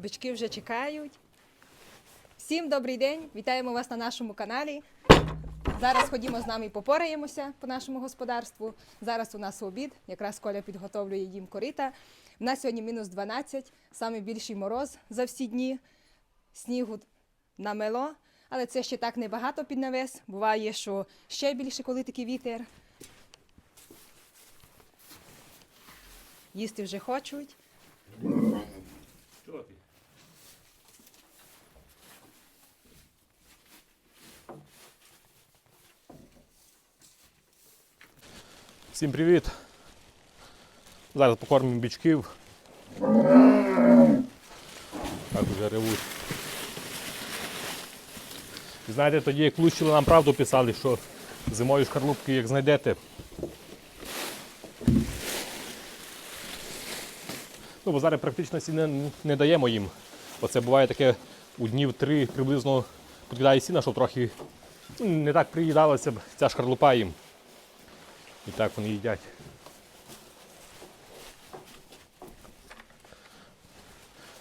Бички вже чекають. Всім добрий день! Вітаємо вас на нашому каналі. Зараз ходімо з нами і попораємося по нашому господарству. Зараз у нас обід, якраз Коля підготовлює їм корита. У нас сьогодні мінус 12, саме більший мороз за всі дні. Снігу намело, але це ще так небагато під навес. Буває, що ще більше, коли такий вітер. Їсти вже хочуть. Всім привіт! Зараз покормимо бічків. Так вже ревуть. І знаєте, тоді як лущили, нам правду писали, що зимою шкарлупки як знайдете. Ну, бо зараз практично не, не даємо їм. Оце буває таке у днів три приблизно підкидає сіна, щоб трохи ну, не так приїдалася б ця шкарлупа їм. І так вони їдять.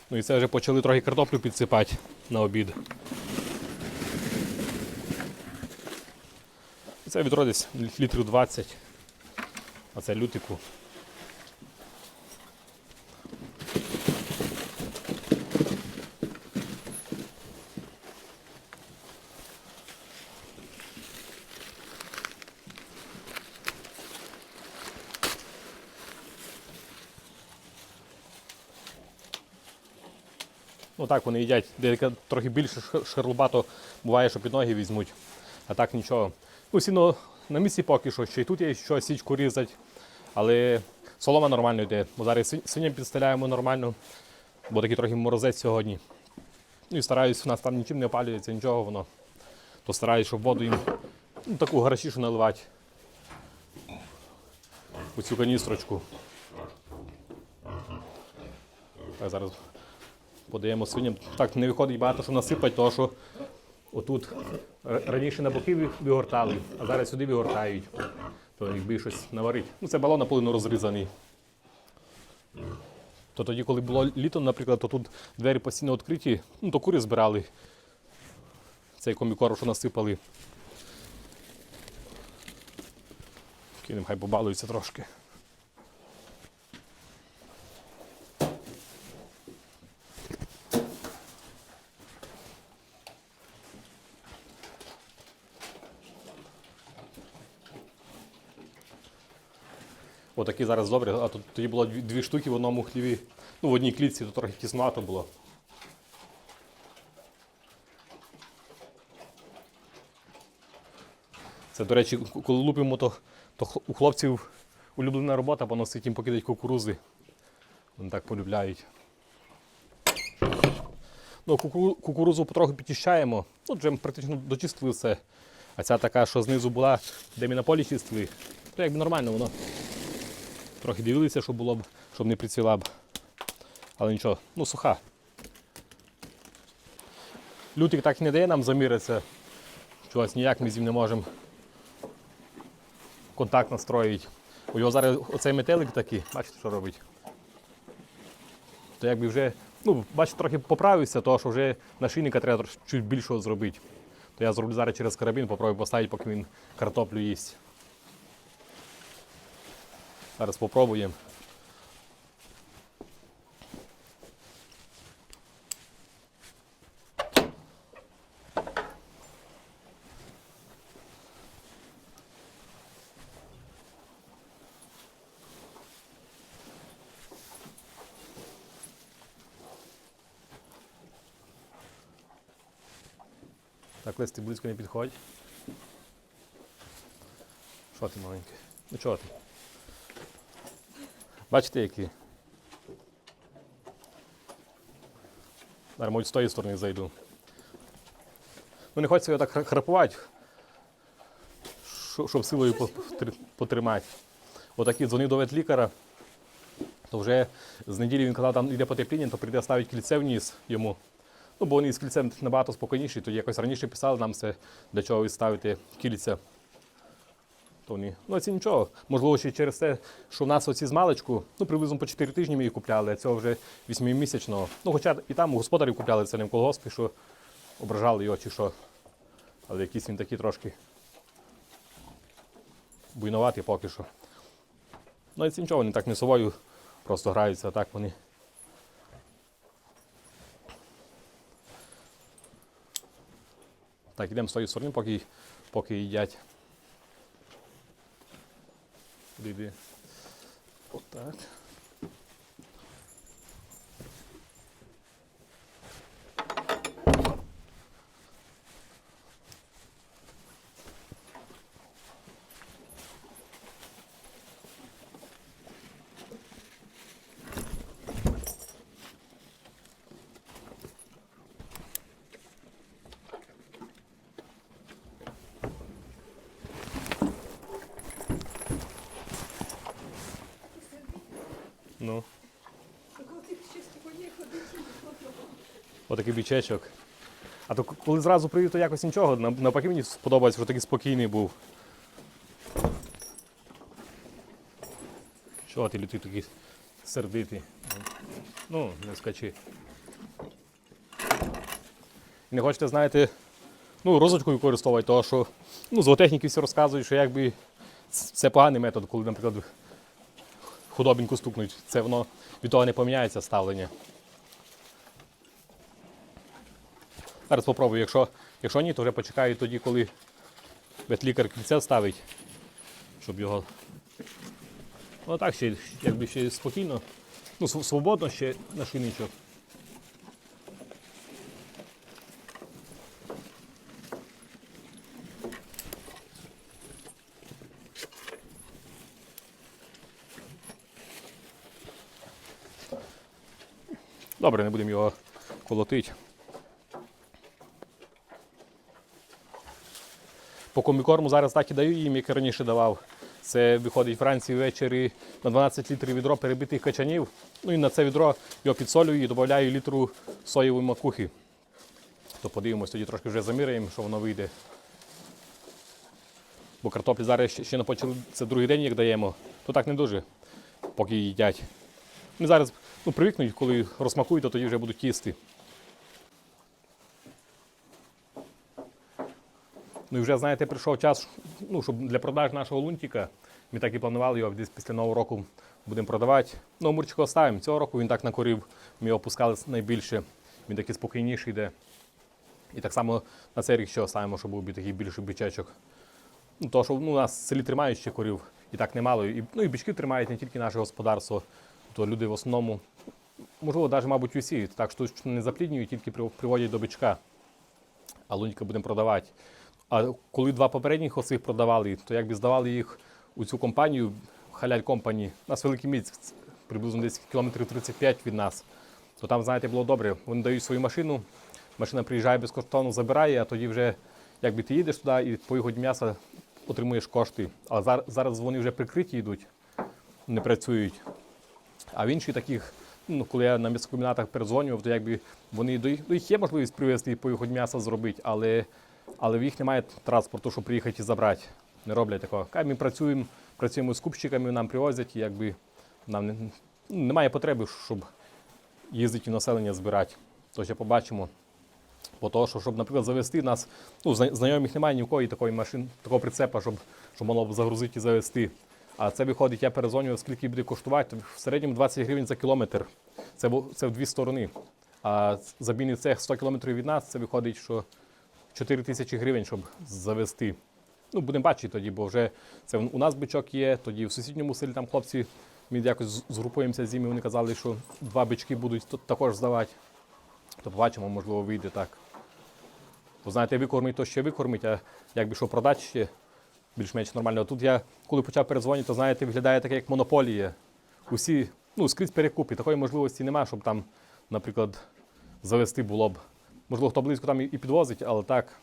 Ну і це вже почали трохи картоплю підсипати на обід. І Це відро десь літрів 20. А це лютику. Так вони їдять. Деяка трохи більше ш- буває, що під ноги візьмуть. А так нічого. Ну, сіно на місці поки що, ще й тут є що січку різати. Але солома нормально йде. Бо зараз свин- свиням підстеляємо нормально, бо такий трохи морозець сьогодні. Ну і стараюсь, у нас там нічим не опалюється, нічого воно. То стараюсь, щоб воду їм ну, таку гарячішу наливати. У цю каністрочку. Так, зараз подаємо свиням. Так не виходить багато, що насипати, тому що отут раніше на боки вигортали, а зараз сюди вигортають. То якби щось наварити. Ну, це балон наполовину розрізаний. То тоді, коли було літо, наприклад, то тут двері постійно відкриті, ну то кури збирали. Цей комікор, що насипали. Кинемо, хай побалуються трошки. Отакі зараз добре, а тут тоді було дві, штуки в одному хліві. Ну, в одній клітці, то трохи тіснувато було. Це, до речі, коли лупимо, то, то у хлопців улюблена робота поносить їм покидати кукурузи. Вони так полюбляють. Ну, кукурузу потроху підчищаємо. Ну, вже практично дочистили все. А ця така, що знизу була, де ми на полі чистили, то якби нормально воно. Трохи дивилися, щоб було б, щоб не прицвіла б. Але нічого, ну суха. Лютик так і не дає нам заміритися. Чогось ніяк ми з ним не можемо контакт настроїти. У його зараз оцей метелик такий, бачите, що робить. То якби вже, ну, бачите, трохи поправився, тому що вже нашийника треба трош- чуть більшого зробити. То я зроблю зараз через карабін, попробую поставити, поки він картоплю їсть. Зараз спробуємо. Так, листи близько не підходь. Що ти маленький? Ну чого ти? Бачите, які? Зараз мабуть, з тої сторони зайду. Ну не хочеться його так храпувати, щоб силою потримати. Отакий дзвонив до ветлікаря, то вже з неділі він казав, там йде потепління, то прийде ставити кільце вниз йому. Ну, бо вони з кільцем набагато спокійніші, тоді якось раніше писали нам це, для чого ви ставите кільця. То ну це нічого. Можливо, ще через те, що в нас оці з маличку, ну приблизно по 4 тижні ми її купляли, а цього вже 8-місячного. Ну, хоча і там у господарів купляли це не в колгоспі, що ображали його чи що. Але якийсь він такий трошки буйноватий поки що. Ну і це нічого, вони так не совою, просто граються, а так вони. Так, йдемо з тої сторони, поки, поки їдять. gibi olarak Ну. Отакий бічечок. А то коли зразу привів, то якось нічого. Нав- Навпаки мені сподобається, що такий спокійний був. Що ти лютий такий сердитий? Ну, не скачи. І Не хочете, знаєте, ну, розвиткою використовувати, того, що ну, зоотехніки всі розказують, що якби це поганий метод, коли, наприклад, худобіньку стукнуть. Це воно від того не поміняється ставлення. Зараз спробую, якщо, якщо ні, то вже почекаю тоді, коли ветлікар кільце ставить, щоб його. Ну так, ще, якби ще спокійно. Ну, свободно ще на шиничок. Добре, не будемо його колотити. По комікорму зараз так і даю їм, як і раніше давав. Це виходить вранці ввечері на 12 літрів відро перебитих качанів. Ну і на це відро його підсолюю і додаю літру соєвої макухи. То подивимось, тоді трошки вже заміряємо, що воно вийде. Бо картоплі зараз ще- не почали, це другий день, як даємо, то так не дуже, поки їдять. Вони зараз ну, привикнуть, коли розсмакують, то тоді вже будуть їсти. Ну і вже, знаєте, прийшов час, ну, щоб для продаж нашого лунтика. Ми так і планували його десь після Нового року будемо продавати. Ну, Мурчика оставимо. Цього року він так накорів, ми його пускали найбільше. Він такий спокійніший йде. І так само на цей рік ще оставимо, щоб був такий більший бичечок. Ну, то, що ну, у нас в селі тримають ще корів, і так немало. І, ну, і бички тримають не тільки наше господарство, то люди в основному, можливо, навіть, мабуть, усі, так штучно не запліднюють, тільки приводять до бичка. А лунька будемо продавати. А коли два попередніх оцих продавали, то якби здавали їх у цю компанію, халяль компані, у нас великий місць, приблизно десь кілометрів 35 від нас, то там, знаєте, було добре. Вони дають свою машину, машина приїжджає безкоштовно, забирає, а тоді вже якби ти їдеш туди і по вигоді м'яса отримуєш кошти. А зараз вони вже прикриті йдуть, не працюють. А в інших таких, ну, коли я на м'ясокомбінатах передзвонював, то якби вони до їх, є можливість привезти і по вигоді м'яса зробити, але, але в їх немає транспорту, щоб приїхати і забрати. Не роблять такого. Ми працюємо, працюємо з купщиками, нам привозять, і якби нам не, немає потреби, щоб їздити в населення збирати. То ще побачимо. Бо того, що, щоб, наприклад, завести нас, ну, знайомих немає ні в і такої машини, такого прицепа, щоб, щоб могло б загрузити і завести. А це виходить, я перезвонював, скільки буде коштувати, в середньому 20 гривень за кілометр. Це, це в дві сторони. А забійний цех 100 кілометрів від нас, це виходить, що 4 тисячі гривень, щоб завести. Ну, будемо бачити тоді, бо вже це у нас бичок є, тоді в сусідньому селі там хлопці, ми якось згрупуємося з ними, вони казали, що два бички будуть також здавати. То побачимо, можливо, вийде так. Бо знаєте, викормить, то ще викормить, а якби що продати ще більш-менш нормально. Тут я, коли почав перезвонити, то знаєте, виглядає таке, як монополія. Усі, ну, скрізь перекупи. Такої можливості немає, щоб там, наприклад, завести було б. Можливо, хто близько там і підвозить, але так.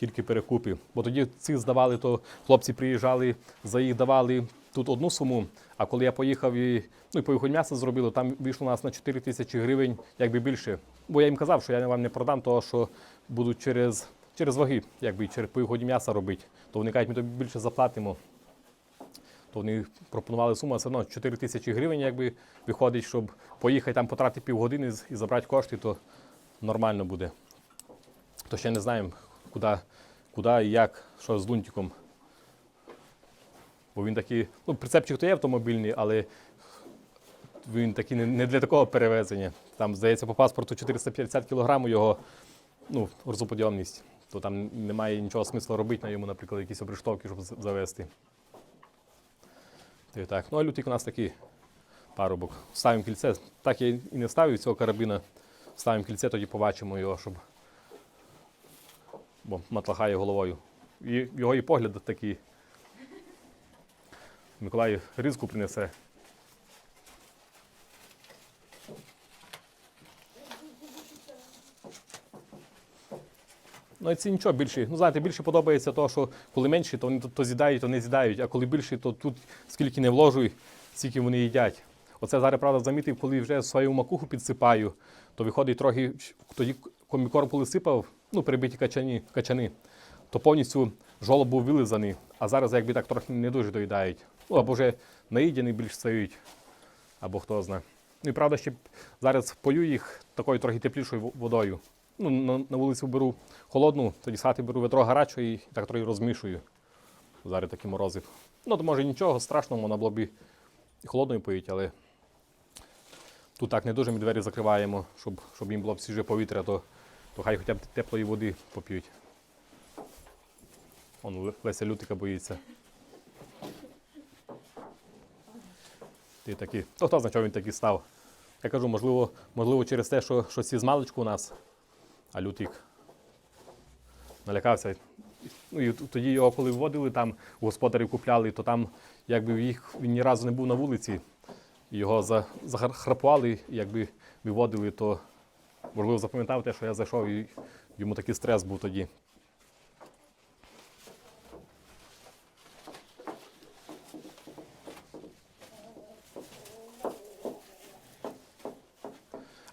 Тільки перекупи. Бо тоді цих здавали, то хлопці приїжджали, за їх давали тут одну суму. А коли я поїхав і ну, і поїхав м'ясо зробили, там вийшло у нас на 4 тисячі гривень, якби більше. Бо я їм казав, що я вам не продам, того що будуть через через ваги, якби по виході м'яса робити, то вони кажуть, ми тобі більше заплатимо. То вони пропонували суму, все одно 4 тисячі гривень, якби виходить, щоб поїхати там потратити півгодини і забрати кошти, то нормально буде. То ще не знаємо, куди, куди і як, що з лунтиком. Бо він такий, ну, прицепчик то є автомобільний, але він такий не- для такого перевезення. Там, здається, по паспорту 450 кг його ну, грузоподйомність. То там немає нічого смисла робити на йому, наприклад, якісь обрештовки, щоб завести. Й так. Ну, а лютик у нас такий парубок. Ставимо кільце. Так я і не ставив цього карабіна. Ставимо кільце, тоді побачимо його, щоб. Бо матлахає головою. І його і погляд такий. Миколай різку принесе. Ну, ці нічого більші. Ну, знаєте, більше подобається то, що коли менші, то вони то, то з'їдають, то не з'їдають, а коли більші, то тут скільки не вложуй, стільки вони їдять. Оце зараз, правда, замітив, коли вже свою макуху підсипаю, то виходить трохи, тоді комікорм коли ну, перебиті качані, качани, то повністю жолоб був вилизаний, а зараз якби так трохи не дуже доїдають. Ну, або вже наїдені більш стають, або хто знає. Ну і правда, ще зараз пою їх такою трохи теплішою водою. Ну, на, на вулицю беру холодну, тоді з хати беру ведро гарячої і так трохи розмішую. Зараз такі морози. Ну, то може нічого страшного, можна було б і холодною поїти, але тут так не дуже ми двері закриваємо, щоб, щоб їм було свіже повітря, то, то хай хоча б теплої води поп'ють. Он Леся Лютика боїться. Ти такий. То хто знає, чого він такий став? Я кажу, можливо, можливо через те, що, що ці з маличку у нас, а лютик налякався. Ну і тоді його, коли вводили там, у господарів купляли, то там якби їх він ні разу не був на вулиці, його за, захрапували, якби виводили, то можливо запам'ятав те, що я зайшов, і йому такий стрес був тоді.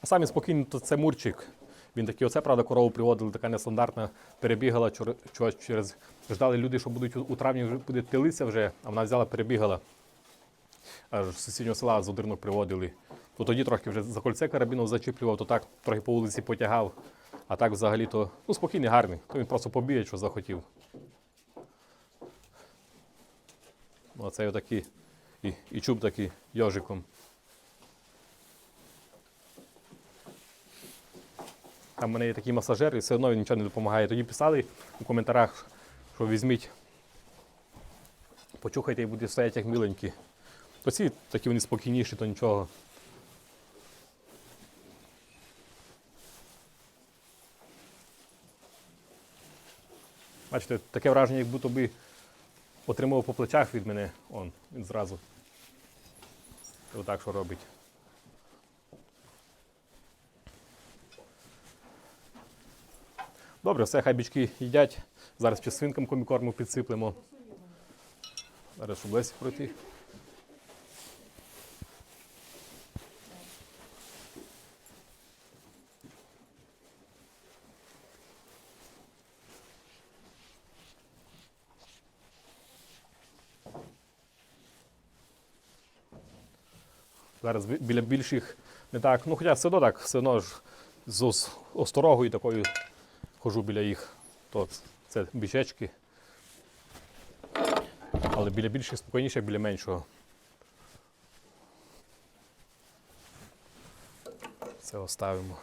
А самі спокійні, то це Мурчик. Він такий, оце, правда, корову приводили, така нестандартна, перебігала через. Ждали люди, що будуть у- травні буде телиця вже, а вона взяла, перебігала. Аж з сусіднього села з одирнок приводили. То тоді трохи вже за кольце карабіном зачіплював, то так трохи по вулиці потягав. А так взагалі то ну, спокійний, гарний. То він просто побігає, що захотів. Ну, Оцей отакий. І, і чуб такий йожиком. Там в мене є такий масажер, і все одно він нічого не допомагає. Тоді писали у коментарях, що візьміть, почухайте і буде стояти як миленькі. То ці такі вони спокійніші, то нічого. Бачите, таке враження, як будто би отримав по плечах від мене. Он, він зразу. І Отак що робить. Добре, все, хай бічки їдять. Зараз ще свинкам комікорму підсиплемо. Зараз щоб Лесі пройти. Зараз біля більших не так. Ну, хоча все одно так, все одно ж з осторогою такою хожу біля їх. То це бічечки. Але біля більших спокійніше, біля меншого. Це оставимо.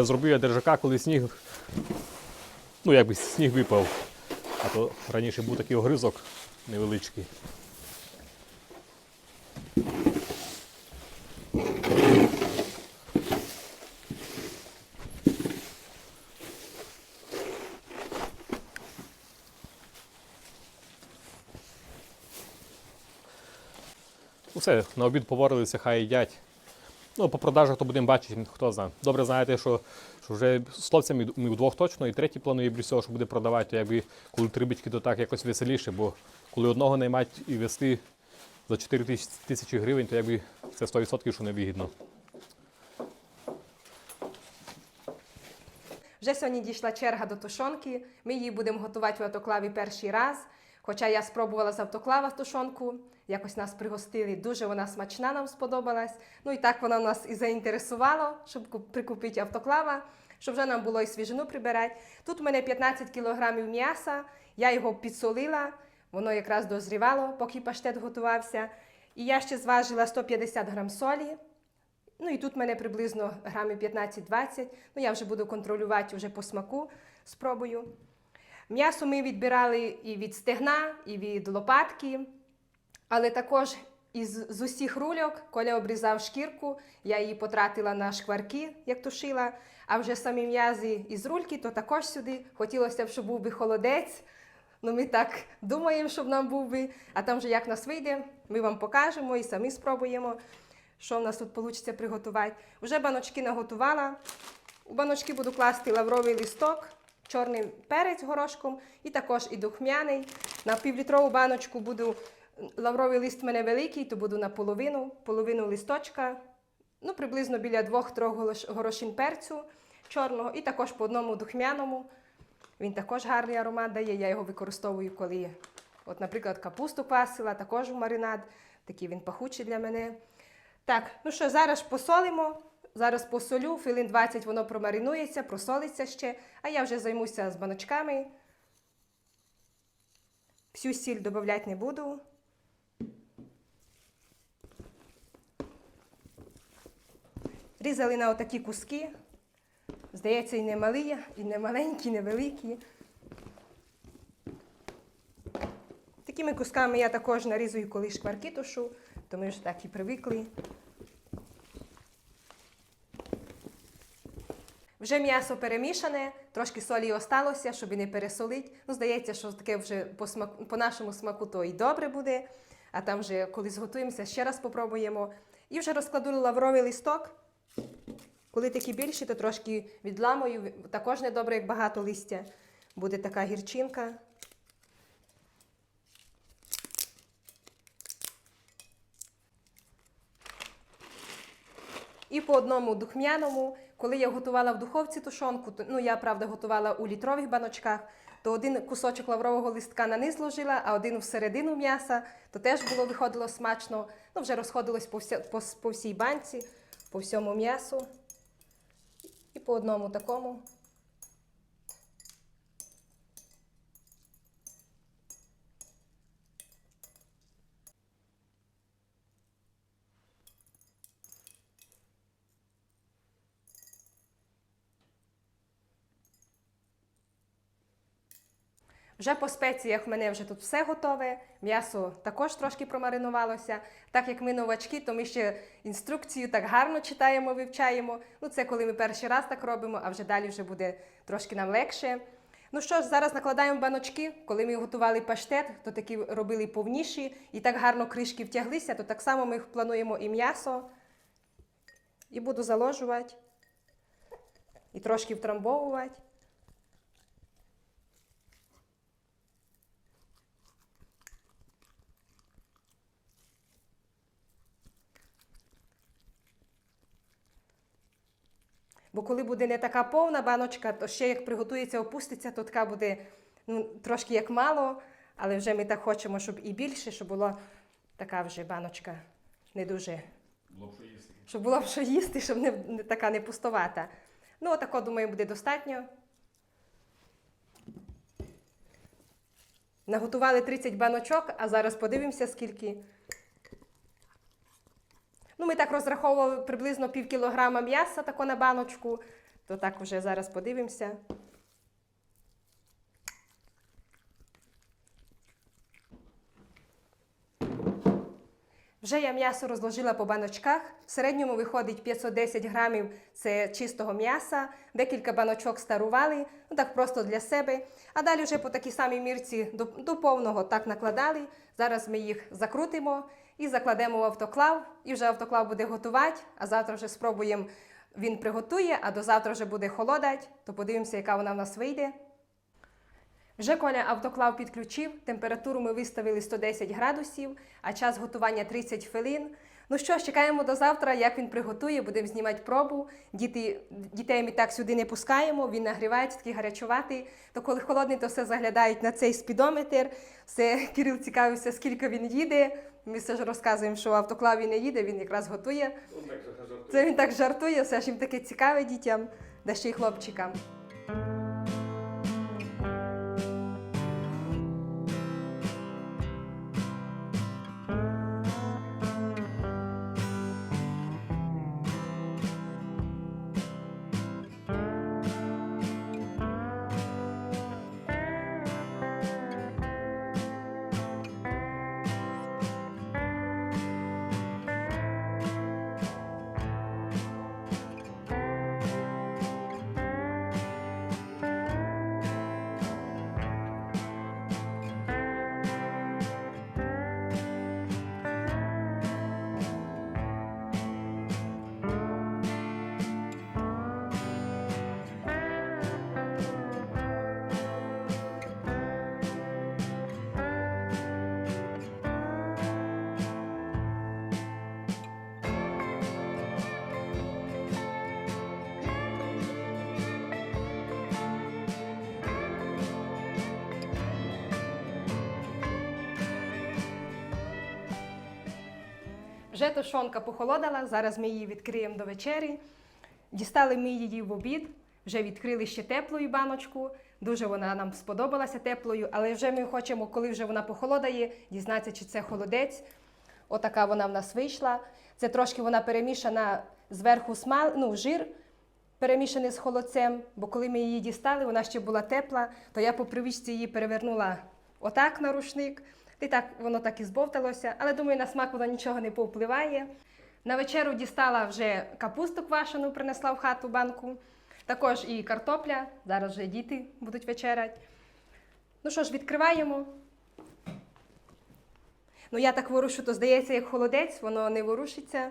Вже зробив я держака, коли сніг. Ну, якби сніг випав. А то раніше був такий огризок невеличкий. Ну все, на обід поварилися, хай їдять. Ну, по продажах то будемо бачити, хто знає. Добре знаєте, що, що вже з хлопцями ми вдвох точно, і третій планує більш що буде продавати, то якби коли три бички, то так якось веселіше, бо коли одного наймати і вести за 4 тисячі гривень, то якби це 100% що невигідно. Вже сьогодні дійшла черга до тушонки. Ми її будемо готувати в автоклаві перший раз. Хоча я спробувала з автоклава тушонку, якось нас пригостили. Дуже вона смачна, нам сподобалась. Ну і так вона нас і заінтересувала, щоб прикупити автоклава, щоб вже нам було і свіжину прибирати. Тут у мене 15 кілограмів м'яса, я його підсолила, воно якраз дозрівало, поки паштет готувався. І я ще зважила 150 грам солі. Ну і тут в мене приблизно грамів 15-20. Ну я вже буду контролювати вже по смаку, спробую. М'ясо ми відбирали і від стегна, і від лопатки, але також із з усіх рульок Коля обрізав шкірку, я її потратила на шкварки, як тушила. А вже самі м'язи із рульки, то також сюди. Хотілося б, щоб був би холодець. Ну, ми так думаємо, щоб нам був би. А там вже як нас вийде, ми вам покажемо і самі спробуємо, що в нас тут вийде приготувати. Вже баночки наготувала. У баночки буду класти лавровий листок, чорний перець горошком і також і духмяний. На півлітрову баночку буду лавровий лист в мене великий, то буду на половину, половину листочка, ну приблизно біля двох-трьох голош- горошин перцю чорного, і також по одному духмяному. Він також гарний аромат дає. Я його використовую, коли, от, наприклад, капусту квасила, також в маринад. Такий він пахучий для мене. Так, ну що, зараз посолимо. Зараз посолю, хвилин 20 воно промаринується, просолиться ще, а я вже займуся з баночками. Всю сіль додавати не буду. Різали на отакі куски. Здається, і не малі, і не маленькі, і не великі. Такими кусками я також нарізую, коли шкварки тушу, то ми вже так і привикли. Вже м'ясо перемішане, трошки солі осталося, щоб не пересолити. Ну, здається, що таке вже по, смаку, по нашому смаку то і добре буде. А там вже, коли зготуємося, ще раз попробуємо. І вже розкладу лавровий листок. Коли такі більші, то трошки відламую. Також не добре, як багато листя. Буде така гірчинка. І по одному духмяному, коли я готувала в духовці тушонку, то, ну я правда готувала у літрових баночках, то один кусочок лаврового листка на низ ложила, а один всередину м'яса, то теж було виходило смачно. Ну, вже розходилось по, вся, по, по всій банці, по всьому м'ясу. І по одному такому. Вже по спеціях в мене вже тут все готове. М'ясо також трошки промаринувалося. Так як ми новачки, то ми ще інструкцію так гарно читаємо, вивчаємо. Ну, це коли ми перший раз так робимо, а вже далі вже буде трошки нам легше. Ну що ж, зараз накладаємо баночки. Коли ми готували паштет, то такі робили повніші і так гарно кришки втяглися, то так само ми плануємо і м'ясо. І буду заложувати, і трошки втрамбовувати. Бо коли буде не така повна баночка, то ще як приготується, опуститься, то така буде ну, трошки як мало, але вже ми так хочемо, щоб і більше, щоб була така вже баночка не дуже. Було б що їсти. Щоб було б що їсти, щоб не, не така не пустовата. Ну, отако, думаю, буде достатньо. Наготували 30 баночок, а зараз подивимося, скільки. Ну, ми так розраховували приблизно пів кілограма м'яса тако на баночку, то так вже зараз подивимося. Вже я м'ясо розложила по баночках. В середньому виходить 510 грамів це чистого м'яса, декілька баночок старували, ну так просто для себе. А далі вже по такій самій мірці до, до повного так накладали. Зараз ми їх закрутимо. І закладемо в автоклав. І вже автоклав буде готувати, а завтра вже спробуємо. Він приготує, а до завтра вже буде холодать, то подивимося, яка вона в нас вийде. Вже Коля автоклав підключив, температуру ми виставили 110 градусів, а час готування 30 хвилин. Ну що ж, чекаємо до завтра, як він приготує, будемо знімати пробу. Діти, дітей ми так сюди не пускаємо, він нагрівається, такий гарячуватий. То коли холодний, то все заглядають на цей спідометр. Все, Кирил цікавився, скільки він їде. Ми все ж розказуємо, що автоклав він не їде, він якраз готує. Це він так жартує, все ж їм таке цікаве дітям, да ще й хлопчикам. Вже тушонка похолодала, зараз ми її відкриємо до вечері. Дістали ми її в обід, вже відкрили ще теплою баночку. Дуже вона нам сподобалася теплою, але вже ми хочемо, коли вже вона похолодає, дізнатися, чи це холодець. Отака вона в нас вийшла. Це трошки вона перемішана зверху смал, ну, жир перемішаний з холодцем, бо коли ми її дістали, вона ще була тепла, то я по привичці її перевернула отак на рушник. І так воно так і збовталося, але думаю, на смак воно нічого не повпливає. На вечеру дістала вже капусту квашену, принесла в хату банку. Також і картопля. Зараз вже діти будуть вечерять. Ну що ж, відкриваємо. Ну, я так ворушу, то здається, як холодець, воно не ворушиться.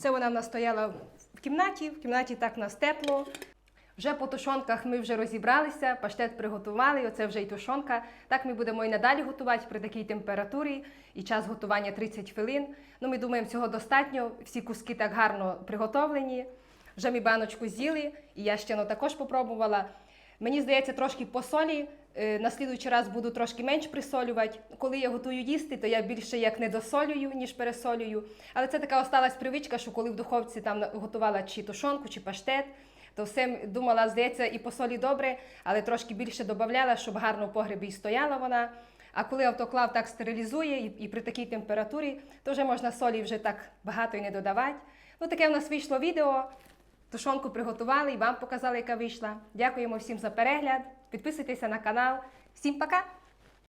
Це вона в нас стояла в кімнаті. В кімнаті так в нас тепло. Вже по тушонках ми вже розібралися, паштет приготували, оце вже і тушонка. Так ми будемо і надалі готувати при такій температурі, і час готування 30 хвилин. Ну, ми думаємо, цього достатньо. Всі куски так гарно приготовлені. Вже ми баночку з'їли, і я ще ну, також попробувала. Мені здається, трошки по солі. Е, На слідуючий раз буду трошки менш присолювати. Коли я готую їсти, то я більше як не досолюю, ніж пересолюю. Але це така осталась привичка, що коли в духовці там готувала чи тушонку, чи паштет, то все думала, здається, і по солі добре, але трошки більше додавала, щоб гарно в погребі і стояла вона. А коли автоклав так стерилізує і, при такій температурі, то вже можна солі вже так багато і не додавати. Ну, таке в нас вийшло відео. Тушонку приготували і вам показали, яка вийшла. Дякуємо всім за перегляд. Підписуйтеся на канал. Всім пока!